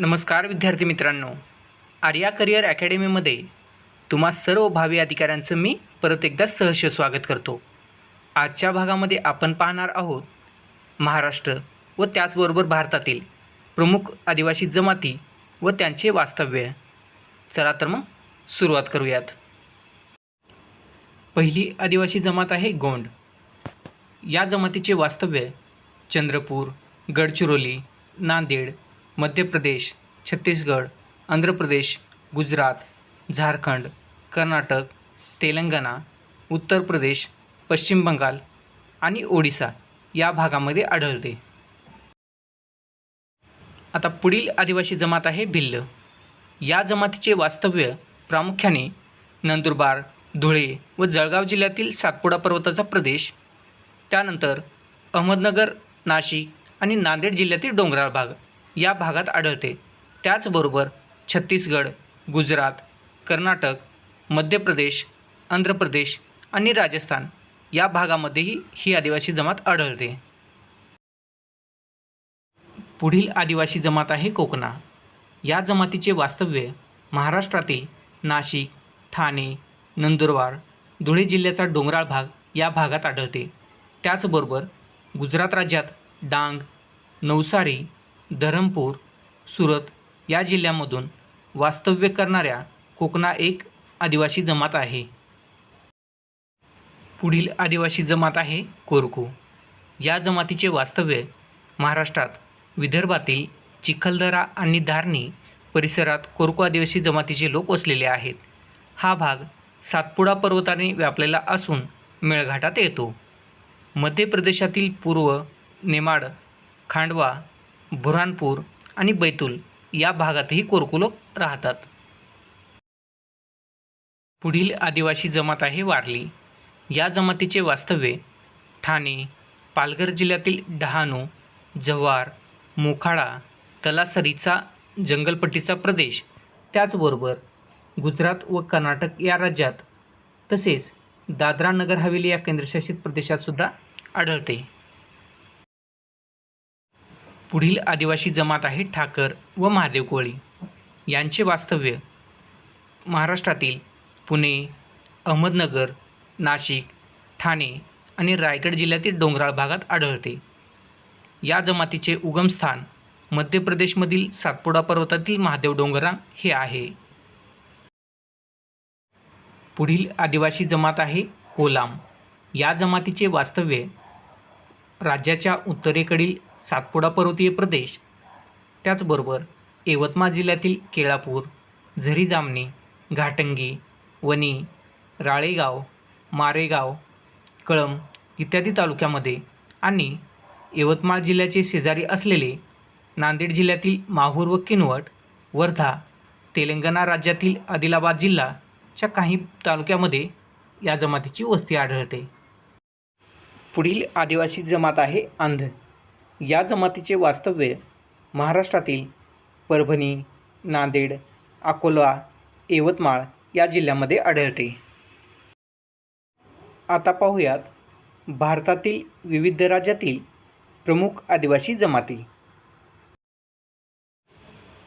नमस्कार विद्यार्थी मित्रांनो. आर्या करिअर अकॅडमीमध्ये तुम्हा सर्व भावी अधिकाऱ्यांचं मी परत एकदा सहर्ष स्वागत करतो. आजच्या भागामध्ये आपण पाहणार आहोत महाराष्ट्र व त्याचबरोबर भारतातील प्रमुख आदिवासी जमाती व त्यांचे वास्तव्य. चला तर मग सुरुवात करूयात. पहिली आदिवासी जमात आहे गोंड. या जमातीचे वास्तव्य चंद्रपूर गडचिरोली नांदेड मध्य प्रदेश छत्तीसगड आंध्र प्रदेश गुजरात झारखंड कर्नाटक तेलंगणा उत्तर प्रदेश पश्चिम बंगाल आणि ओडिसा या भागामध्ये आढळते. आता पुढील आदिवासी जमात आहे भिल्ल. या जमातीचे वास्तव्य प्रामुख्याने नंदुरबार धुळे व जळगाव जिल्ह्यातील सातपुडा पर्वताचा प्रदेश त्यानंतर अहमदनगर नाशिक आणि नांदेड जिल्ह्यातील डोंगराळ भाग. या भागात आढळते. त्याचबरोबर छत्तीसगड गुजरात कर्नाटक मध्य प्रदेश आंध्र प्रदेश आणि राजस्थान या भागामध्येही ही आदिवासी जमात आढळते. पुढील आदिवासी जमात आहे कोकणा. या जमातीचे वास्तव्य महाराष्ट्रातील नाशिक ठाणे नंदुरबार धुळे जिल्ह्याचा डोंगराळ भाग या भागात आढळते. त्याचबरोबर गुजरात राज्यात डांग नवसारी धरमपूर सुरत या जिल्ह्यामधून वास्तव्य करणाऱ्या कोकणा एक आदिवासी जमात आहे. पुढील आदिवासी जमात आहे कोरकू. या जमातीचे वास्तव्य महाराष्ट्रात विदर्भातील चिखलदरा आणि धारणी परिसरात कोरकू आदिवासी जमातीचे लोक वसलेले आहेत. हा भाग सातपुडा पर्वताने व्यापलेला असून मेळघाटात येतो. मध्य प्रदेशातील पूर्व नेमाड खांडवा बुऱ्हाणपूर आणि बैतूल या भागातही कोरकू लोक राहतात. पुढील आदिवासी जमात आहे वारली. या जमातीचे वास्तव्य ठाणे पालघर जिल्ह्यातील डहाणू जव्हार मोखाडा तलासरीचा जंगलपट्टीचा प्रदेश. त्याचबरोबर गुजरात व कर्नाटक या राज्यात तसेच दादरा नगर हवेली या केंद्रशासित प्रदेशातसुद्धा आढळते. पुढील आदिवासी जमात आहे ठाकर व महादेव कोळी. यांचे वास्तव्य महाराष्ट्रातील पुणे अहमदनगर नाशिक ठाणे आणि रायगड जिल्ह्यातील डोंगराळ भागात आढळते. या जमातीचे उगमस्थान मध्य प्रदेशमधील सातपुडा पर्वतातील महादेव डोंगरांग हे आहे. पुढील आदिवासी जमात आहे कोलाम. या जमातीचे वास्तव्य राज्याच्या उत्तरेकडील सातपुडा पर्वतीय प्रदेश. त्याचबरोबर यवतमाळ जिल्ह्यातील केळापूर झरी जामणी घाटंगी वणी राळेगाव मारेगाव कळंब इत्यादी तालुक्यामध्ये आणि यवतमाळ जिल्ह्याचे शेजारी असलेले नांदेड जिल्ह्यातील माहूर व किनवट वर्धा तेलंगणा राज्यातील आदिलाबाद जिल्हाच्या काही तालुक्यामध्ये या जमातीची वस्ती आढळते. पुढील आदिवासी जमात आहे अंध. या जमातीचे वास्तव्य महाराष्ट्रातील परभणी नांदेड अकोला यवतमाळ या जिल्ह्यामध्ये आढळते. आता पाहूयात भारतातील विविध राज्यातील प्रमुख आदिवासी जमाती.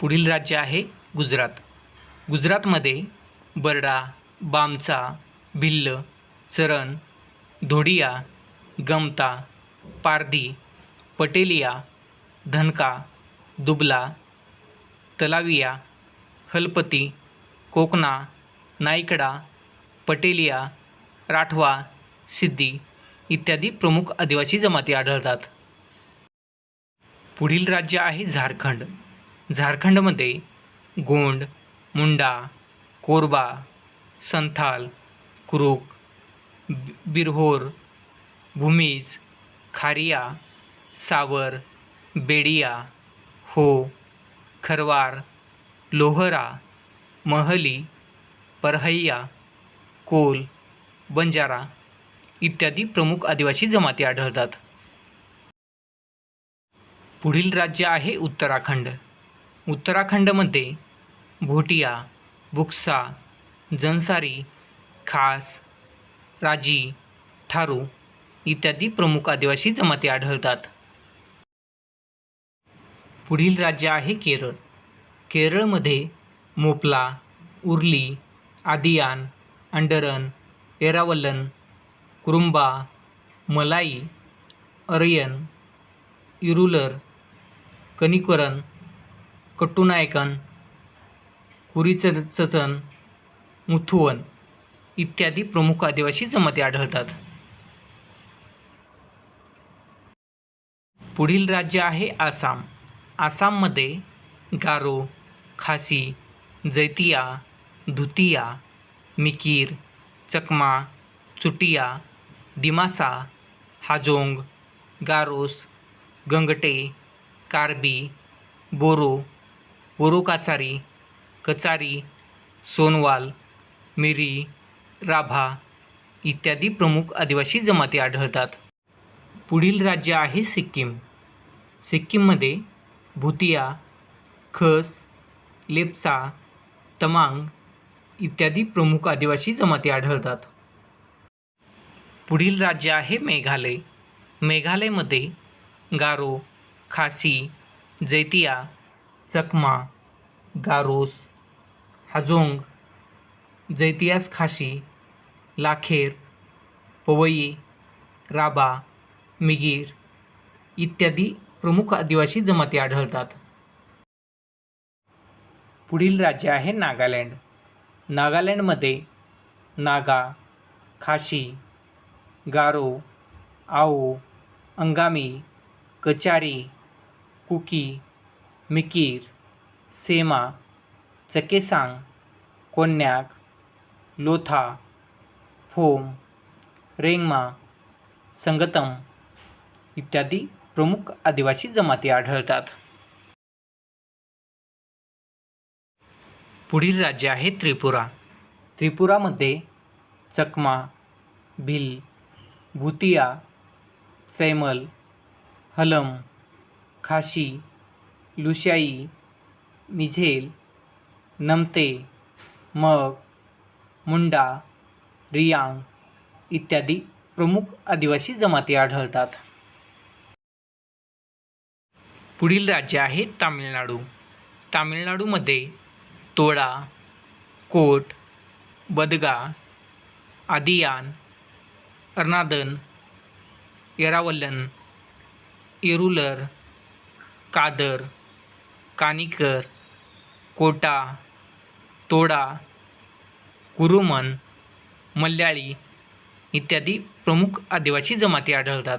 पुढील राज्य आहे गुजरात. गुजरातमध्ये बरडा बामचा भिल्ल चरण धोडिया गमता पारधी पटेलिया धनका दुबला तलाविया हलपती कोकणा नायकडा पटेलिया राठवा सिद्धी इत्यादी प्रमुख आदिवासी जमाती आढळतात. पुढील राज्य आहे झारखंड. झारखंडमध्ये गोंड मुंडा कोरबा संथाल कुरुक बि- बिरहोर भूमिज खारिया सावर बेडिया हो खरवार लोहरा महली परहैया कोल बंजारा इत्यादी प्रमुख आदिवासी जमाती आढळतात. पुढील राज्य आहे उत्तराखंड. उत्तराखंडमध्ये भोटिया बुक्सा जनसारी खास राजी थारू इत्यादी प्रमुख आदिवासी जमाती आढळतात. पुढील राज्य आहे केरळ. केरळमध्ये मोपला उर्ली आदियान अंडरन एरावल्लन कुरुंबा मलाई अरयन इरुलर कनिकरन कट्टुनायकन कुरीचचन मुथुवन इत्यादी प्रमुख आदिवासी जमाती आढळतात. पुढील राज्य आहे आसाम. आसाममध्ये गारो खासी जैतिया धुतिया मिकीर चकमा चुटिया दिमासा हाजोंग गारोस गंगटे कार्बी बोरो बोरो काचारी कचारी सोनवाल मिरी राभा इत्यादी प्रमुख आदिवासी जमाती आढळतात. पुढील राज्य आहे सिक्कीम. सिक्कीममध्ये भुतिया खस लेप्चा तमांग इत्यादी प्रमुख आदिवासी जमाती आढळतात. पुढील राज्य आहे मेघालय. मेघालयमध्ये गारो खासी जैतिया चकमा गारोस हाजोंग जैतियास खाशी लाखेर पवई राबा मिगीर इत्यादी प्रमुख आदिवासी जमाती आढळतात. पुढील राज्य आहे नागालँड. नागालँडमध्ये नागा खाशी गारो आओ अंगामी कचारी कुकी मिकीर सेमा चकेसांग कोन्याक लोथा फोम रेंगमा संगतम इत्यादी प्रमुख आदिवासी जमाती आढळतात. पुढील राज्य आहे त्रिपुरा. त्रिपुरामध्ये चकमा भिल भुतिया सैमल हलम खाशी लुशाई मिझेल नमते मग मुंडा रियांग इत्यादी प्रमुख आदिवासी जमाती आढळतात. पुढील राज्य आहे तामिळनाडू. तामिळनाडूमध्ये तोडा कोट बदगा आदियान अर्नादन येरावल्लन येरुलर कादर कानिकर कोटा तोडा कुरुमन मल्याळी इत्यादी प्रमुख आदिवासी जमाती आढळतात.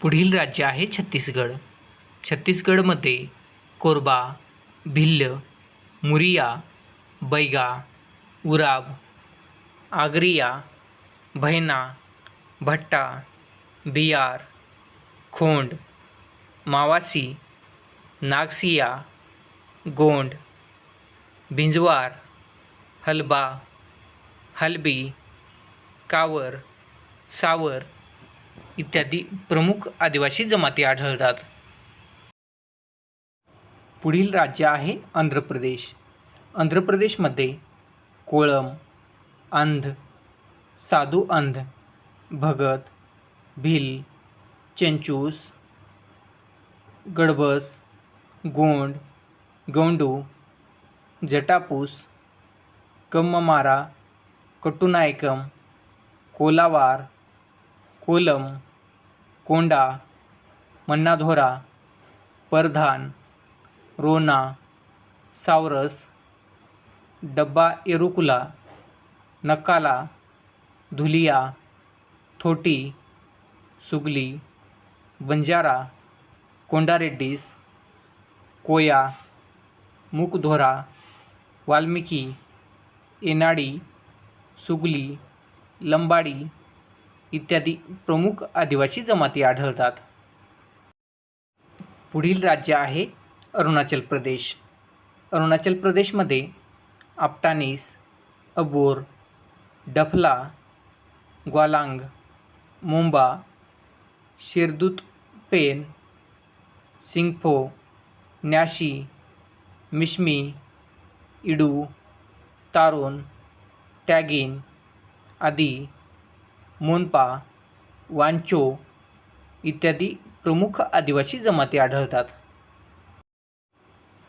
पुढील राज्य आहे छत्तीसगड. छत्तीसगडमध्ये कोरबा भिल्ल मुरिया बैगा उराब आगरिया भैना भट्टा बियार खोंड मावासी नागसिया गोंड भिंजवार हलबा हलबी कावर सावर इत्यादी प्रमुख आदिवासी जमाती आढळतात. पुढील राज्य आहे आंध्र प्रदेश. आंध्र प्रदेशमध्ये कोळम अंध साधू अंध भगत भिल चेंचूस गडबस गोंड गौंडू जटापूस कम्ममारा कट्टुनायकम कोलावार कोलम कोंडा मन्नाधोरा परधान रोना सावरस डब्बा एरुकुला नकाला धुलिया थोटी सुगली बंजारा कोंडारेड्डीस कोया मुकधोरा वाल्मिकी एनाडी सुगली लंबाडी इत्यादी प्रमुख आदिवासी जमाती आढळतात. पुढील राज्य आहे अरुणाचल प्रदेश. अरुणाचल प्रदेशमध्ये आपटानीस अबोर डफला ग्वालांग मोंबा शेरदूत पेन सिंगफो न्याशी मिश्मी इडू तारोन टॅगिन आदी मोनपा वांचो इत्यादी प्रमुख आदिवासी जमाती आढळतात.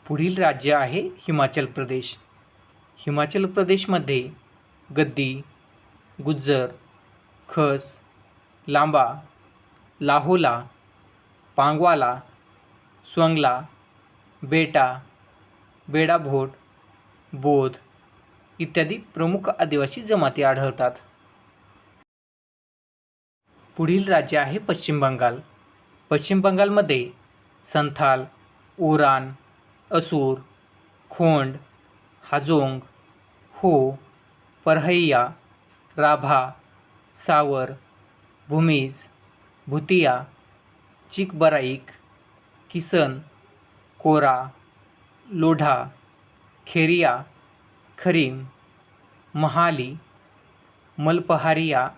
पुढील राज्य आहे हिमाचल प्रदेश. हिमाचल प्रदेशमध्ये गद्दी गुज्जर खस लांबा लाहोला पांगवाला स्वंगला बेटा बेडाभोट बोध इत्यादी प्रमुख आदिवासी जमाती आढळतात. पुढील राज्य आहे पश्चिम बंगाल. पश्चिम बंगालमध्ये संथाल उरान असूर खोंड हाजोंग हो परहैया राभा सावर भूमिज भुतिया चिकबराईक किसन कोरा लोढा खेरिया खरीम महाली मलपहारिया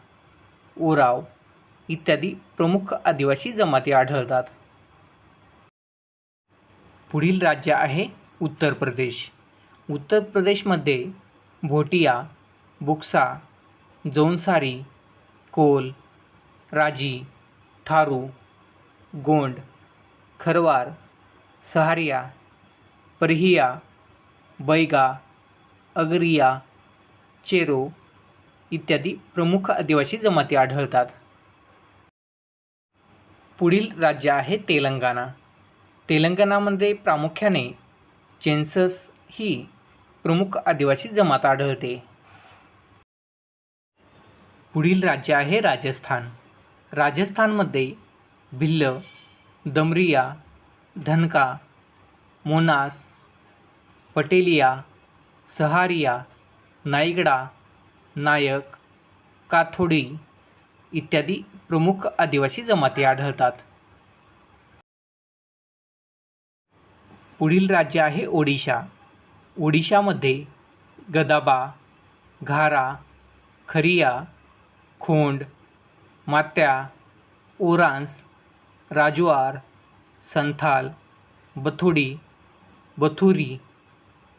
ओराव इत्यादी प्रमुख आदिवासी जमाती आढळतात. पुढील राज्य आहे उत्तर प्रदेश. उत्तर प्रदेशमध्ये भोटिया बुक्सा जौनसारी कोल राजी थारू गोंड खरवार सहारिया परहिया बैगा अगरिया चेरो इत्यादी प्रमुख आदिवासी जमाती आढळतात. पुढील राज्य आहे तेलंगणा. तेलंगणामध्ये प्रामुख्याने चेन्सस ही प्रमुख आदिवासी जमात आढळते. पुढील राज्य आहे राजस्थान. राजस्थानमध्ये भिल्ल दमरिया धनका मोनास पटेलिया सहारिया नायगडा नायक काथोडी इत्यादी प्रमुख आदिवासी जमाती आढळतात. पुढील राज्य आहे ओडिशा. ओडिशामध्ये गदाबा घारा खरिया खोंड मात्या ओरांस राजवार संथाल बथुडी बथुरी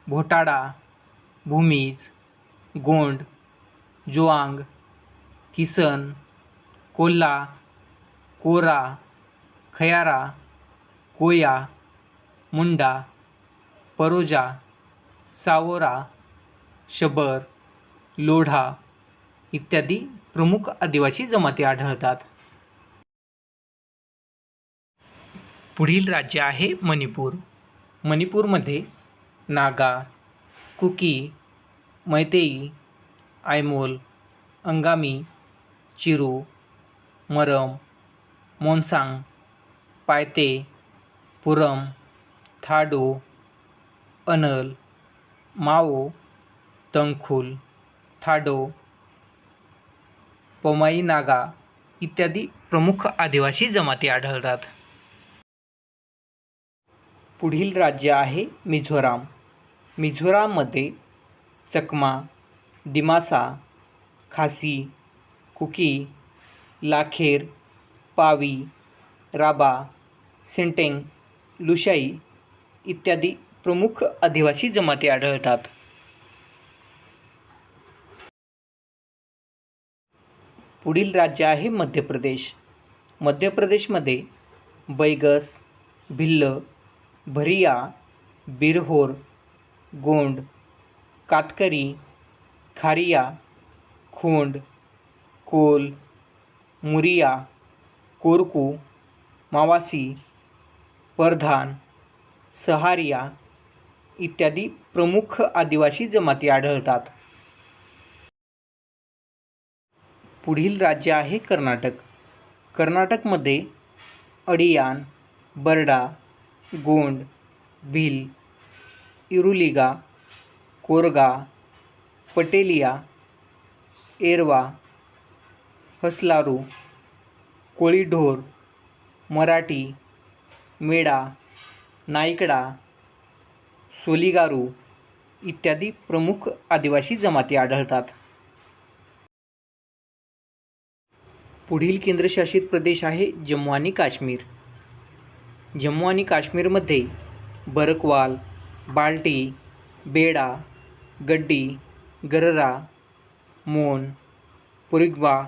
भोटाडा भूमीज गोंड जोआंग किसन कोल्हा कोरा खयारा कोया मुंडा परोजा सावोरा शबर लोढा इत्यादी प्रमुख आदिवासी जमाती आढळतात. पुढील राज्य आहे मणिपूर. मणिपूरमध्ये नागा कुकी मैतेई आयमोल अंगामी चिरू मरम मोनसांग पायते पुरम थाडो अनल माओ तंखुल थाडो पोमाई नागा इत्यादी प्रमुख आदिवासी जमाती आढळतात. पुढील राज्य आहे मिझोराम. मिझोराममध्ये चकमा दिमासा खासी कुकी लाखेर पावी राबा सिंटेंग लुशाई इत्यादी प्रमुख आदिवासी जमाती आढळतात. पुढील राज्य आहे मध्य प्रदेश. मध्य प्रदेशमध्ये बैगस भिल्ल भरिया बिरहोर गोंड कातकरी खारिया खोंड कोल मुरिया कोरकू मावासी परधान सहारिया इत्यादी प्रमुख आदिवासी जमाती आढळतात. पुढील राज्य आहे कर्नाटक. कर्नाटकमध्ये अडियान बरडा गोंड भिल इरुलिगा कोरगा पटेलिया एरवा हसलारू कोळीढोर मराठी मेडा नायकडा सोलिगारू इत्यादी प्रमुख आदिवासी जमाती आढळतात. पुढील केंद्रशासित प्रदेश आहे जम्मू आणि काश्मीर. जम्मू आणि काश्मीरमध्ये बरकवाल बाल्टी बेडा गड्डी गररा मोन पुरिगवा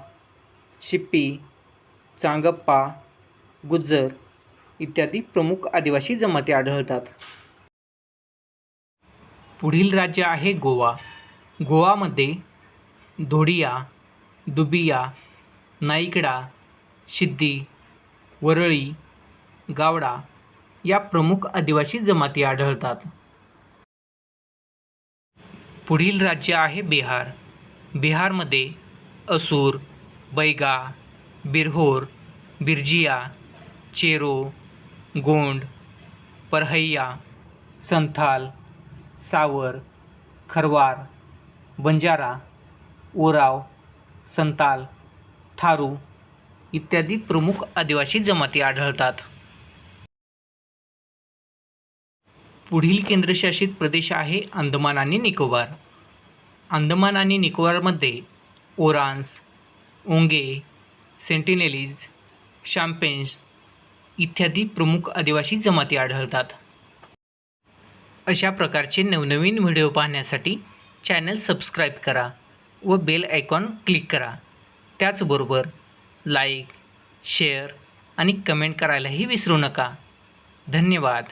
शिप्पी चांगप्पा गुज्जर इत्यादी प्रमुख आदिवासी जमाती आढळतात. पुढील राज्य आहे गोवा. गोवामध्ये धोडिया दुबिया नाईकडा सिद्धी वरळी गावडा या प्रमुख आदिवासी जमाती आढळतात. पुढील राज्य आहे बिहार. बिहारमध्ये असूर बैगा बिरहोर बिरजिया चेरो गोंड परहैया संथाल सावर खरवार बंजारा ओराव संताल थारू इत्यादी प्रमुख आदिवासी जमाती आढळतात. पुढील केंद्रशासित प्रदेश आहे अंदमान आणि निकोबार. अंदमान आणि निकोबारमध्ये ओरान्स ओंगे सेंटिनेलीज शॅम्पेन्स इत्यादी प्रमुख आदिवासी जमाती आढळतात. अशा प्रकारचे नवनवीन व्हिडिओ पाहण्यासाठी चॅनल सबस्क्राईब करा व बेल आयकॉन क्लिक करा. त्याचबरोबर लाईक शेअर आणि कमेंट करायलाही विसरू नका. धन्यवाद.